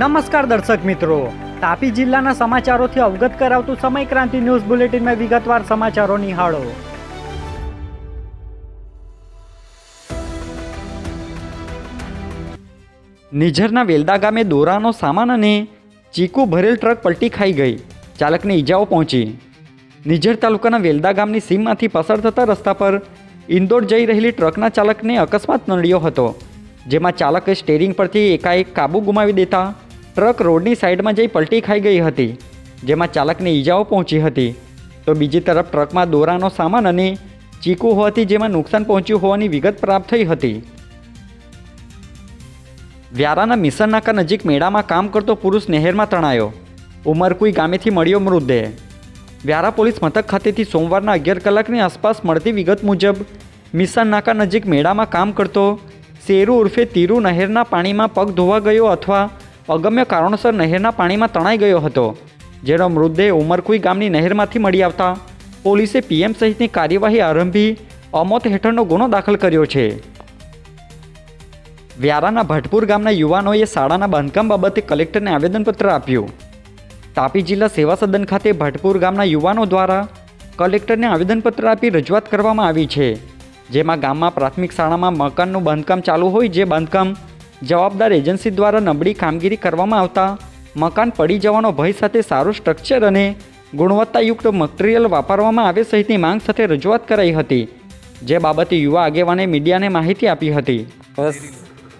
નમસ્કાર દર્શક મિત્રો. તાપી જિલ્લાના સમાચારોથી અવગત કરાવતું સમય ક્રાંતિ ન્યૂઝ બુલેટિનમાં વિગતવાર સમાચારો નિહાળો. નિઝરના વેલદા ગામે દોરાનો સામાન અને ચીકુ ભરેલ ટ્રક પલટી ખાઈ ગઈ. ચાલકને ઈજાઓ પહોંચી. નિઝર તાલુકાના વેલદા ગામની સીમમાંથી પસાર થતા રસ્તા પર ઇન્દોર જઈ રહેલી ટ્રકના ચાલકને અકસ્માત નડ્યો હતો, જેમાં ચાલકે સ્ટેરિંગ પરથી એકાએક કાબુ ગુમાવી દેતા ટ્રક રોડની સાઈડમાં જઈ પલટી ખાઈ ગઈ હતી, જેમાં ચાલકને ઈજાઓ પહોંચી હતી. તો બીજી તરફ ટ્રકમાં દોરાનો સામાન અને ચીકુ હોવાથી જેમાં નુકસાન પહોંચ્યું હોવાની વિગત પ્રાપ્ત થઈ હતી. વ્યારાના મિશન નાકા નજીક મેળામાં કામ કરતો પુરુષ નહેરમાં તણાયો. ઉમરકુઈ ગામેથી મળ્યો મૃતદેહ. વ્યારા પોલીસ મથક ખાતેથી સોમવારના અગિયાર કલાકની આસપાસ મળતી વિગત મુજબ, મિશન નાકા નજીક મેળામાં કામ કરતો શેરુ ઉર્ફે તીરુ નહેરના પાણીમાં પગ ધોવા ગયો અથવા અગમ્ય કારણોસર નહેરના પાણીમાં તણાઈ ગયો હતો. જેનો મૃતદેહ ઉમરકુઈ ગામની નહેરમાંથી મળી આવતા પોલીસે પીએમ સહિતની કાર્યવાહી આરંભી અમોત હેઠળનો ગુનો દાખલ કર્યો છે. વ્યારાના ભટપુર ગામના યુવાનોએ શાળાના બાંધકામ બાબતે કલેક્ટરને આવેદનપત્ર આપ્યું. તાપી જિલ્લા સેવા સદન ખાતે ભટપુર ગામના યુવાનો દ્વારા કલેક્ટરને આવેદનપત્ર આપી રજૂઆત કરવામાં આવી છે. જેમાં ગામમાં પ્રાથમિક શાળામાં મકાનનું બાંધકામ ચાલુ હોય જે બાંધકામ જવાબદાર એજન્સી દ્વારા નબળી કામગીરી કરવામાં આવતા મકાન પડી જવાનો ભય સાથે સારું સ્ટ્રક્ચર અને ગુણવત્તાયુક્ત મટીરિયલ વાપરવામાં આવે સહિતની માંગ સાથે રજૂઆત કરાઈ હતી, જે બાબતે યુવા આગેવાને મીડિયાને માહિતી આપી હતી. બસ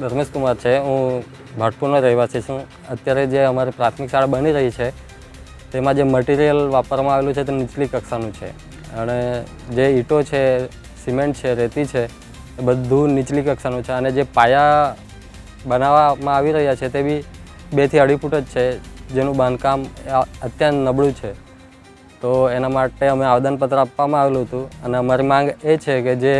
ધર્મેશ કુમાર છે. હું ભાટપુરનો રહેવાસી છું. અત્યારે જે અમારી પ્રાથમિક શાળા બની રહી છે, તેમાં જે મટીરિયલ વાપરવામાં આવેલું છે તે નીચલી કક્ષાનું છે. અને જે ઈંટો છે, સિમેન્ટ છે, રેતી છે, એ બધું નીચલી કક્ષાનું છે. અને જે પાયા બનાવવામાં આવી રહ્યા છે તે બી બેથી અઢી ફૂટ જ છે, જેનું બાંધકામ અત્યંત નબળું છે. તો એના માટે અમે આવેદનપત્ર આપવામાં આવેલું હતું અને અમારી માંગ એ છે કે જે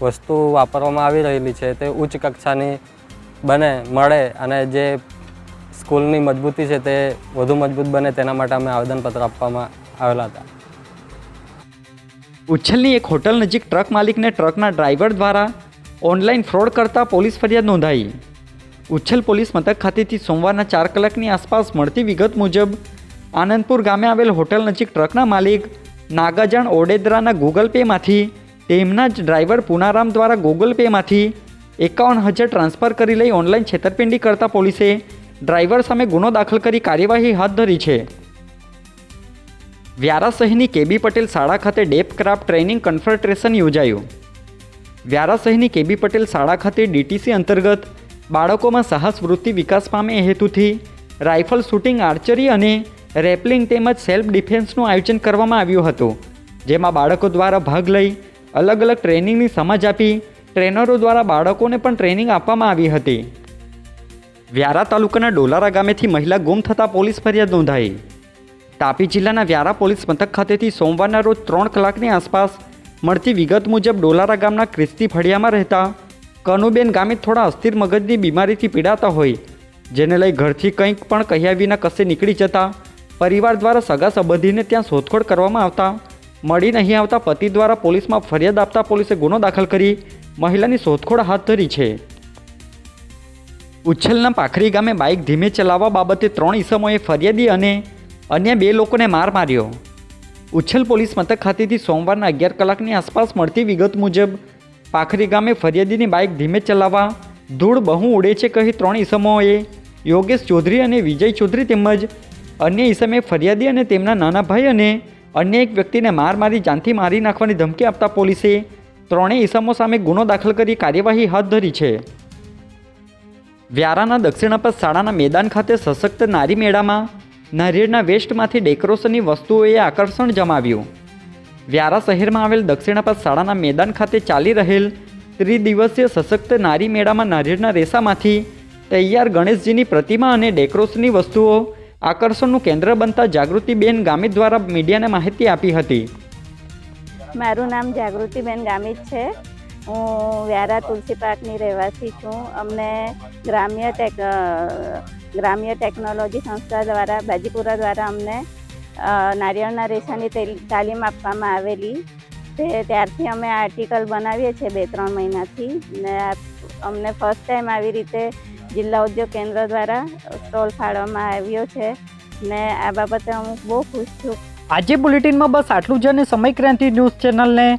વસ્તુ વાપરવામાં આવી રહેલી છે તે ઉચ્ચ કક્ષાની બને, મળે અને જે સ્કૂલની મજબૂતી છે તે વધુ મજબૂત બને તેના માટે અમે આવેદનપત્ર આપવામાં આવેલા હતા. ઉચ્છલની એક હોટલ નજીક ટ્રક માલિકને ટ્રકના ડ્રાઈવર દ્વારા ઓનલાઈન ફ્રોડ કરતા પોલીસ ફરિયાદ નોંધાઈ. ઉચ્છલ પોલીસ મથક ખાતેથી સોમવારના ચાર કલાકની આસપાસ મળતી વિગત મુજબ, આનંદપુર ગામે આવેલ હોટલ નજીક ટ્રકના માલિક નાગાજણ ઓડેદરાના ગૂગલ પેમાંથી તેમના જ ડ્રાઈવર પુનારામ દ્વારા ગૂગલ પેમાંથી એકાવન હજાર ટ્રાન્સફર કરી લઈ ઓનલાઈન છેતરપિંડી કરતા પોલીસે ડ્રાઈવર સામે ગુનો દાખલ કરી કાર્યવાહી હાથ ધરી છે. વ્યારા શહેરની કેબી પટેલ શાળા ખાતે ડેપ ક્રાફ્ટ ટ્રેનિંગ કન્ફર્ટ્રેશન યોજાયું. વ્યારા શહેરની કેબી પટેલ શાળા ખાતે ડીટીસી અંતર્ગત બાળકોમાં સાહસ વૃત્તિ વિકાસ પામે હેતુથી રાઇફલ શૂટિંગ, આર્ચરી અને રેપલિંગ તેમજ સેલ્ફ ડિફેન્સનું આયોજન કરવામાં આવ્યું હતું, જેમાં બાળકો દ્વારા ભાગ લઈ અલગ અલગ ટ્રેનિંગની સમજ આપી ટ્રેનરો દ્વારા બાળકોને પણ ટ્રેનિંગ આપવામાં આવી હતી. વ્યારા તાલુકાના ડોલારા ગામેથી મહિલા ગુમ થતાં પોલીસ ફરિયાદ નોંધાઈ. તાપી જિલ્લાના વ્યારા પોલીસ મથક ખાતેથી સોમવારના રોજ ત્રણ કલાકની આસપાસ મળતી વિગત મુજબ ડોલારા ગામના ક્રિસ્તી ફળિયામાં રહેતા કનુબેન ગામે થોડા અસ્થિર મગજની બીમારીથી પીડાતા હોય, જેને લઈ ઘરથી કંઈક પણ કહ્યા વિના કશે નીકળી જતા પરિવાર દ્વારા સગા સંબંધીને ત્યાં શોધખોળ કરવામાં આવતા, મળી નહીં આવતા પતિ દ્વારા પોલીસમાં ફરિયાદ આપતા પોલીસે ગુનો દાખલ કરી મહિલાની શોધખોળ હાથ ધરી છે. ઉચ્છલના પાખરી ગામે બાઇક ધીમે ચલાવવા બાબતે ત્રણ ઈસમોએ ફરિયાદી અને અન્ય બે લોકોને માર માર્યો. ઉચ્છલ પોલીસ મથક ખાતેથી સોમવારના અગિયાર કલાકની આસપાસ મળતી વિગત મુજબ, પાખરી ગામે ફરિયાદીની બાઇક ધીમે ચલાવવા ધૂળ બહુ ઉડે છે કહી ત્રણ ઈસમોએ યોગેશ ચૌધરી અને વિજય ચૌધરી તેમજ અન્ય ઈસમે ફરિયાદી અને તેમના નાના ભાઈ અને અન્ય એક વ્યક્તિને માર મારી જાનથી મારી નાખવાની ધમકી આપતા પોલીસે ત્રણેય ઈસમો સામે ગુનો દાખલ કરી કાર્યવાહી હાથ ધરી છે. વ્યારાના દક્ષિણાપથ શાળાના મેદાન ખાતે સશક્ત નારી મેળામાં નારિયેળના વેસ્ટમાંથી ડેકોરેશનની વસ્તુઓએ આકર્ષણ જમાવ્યું. વ્યારા શહેરમાં આવેલ દક્ષિણાપથ શાળાના મેદાન ખાતે ચાલી રહેલ ત્રિદિવસીય સશક્ત નારી મેળામાં નારિયેળના રેસામાંથી તૈયાર ગણેશજીની પ્રતિમા અને ડેકોરેશનની વસ્તુઓ આકર્ષણનું કેન્દ્ર બનતા જાગૃતિબેન ગામિત દ્વારા મીડિયાને માહિતી આપી હતી. મારું નામ જાગૃતિબેન ગામિત છે. હું વ્યારા તુલસી પાર્કની રહેવાસી છું. અમને ગ્રામ્ય ટેક ગ્રામ્ય ટેકનોલોજી સંસ્થા દ્વારા, બાજીપુરા દ્વારા અમને નારિયેળના રેસાની તેલ- તાલીમ આપવામાં આવેલી. તે ત્યારથી અમે આર્ટિકલ બનાવીએ છીએ બે, ત્રણ મહિનાથી. ને અમને ફર્સ્ટ ટાઈમ આવી રીતે જિલ્લા ઉદ્યોગ કેન્દ્ર દ્વારા સ્ટોલ ફાળવામાં આવ્યો છે. ને આ બાબતે હું બહુ ખુશ છું. આજે બુલેટિનમાં બસ આટલું જ અને સમય ક્રાંતિ ન્યૂઝ ચેનલને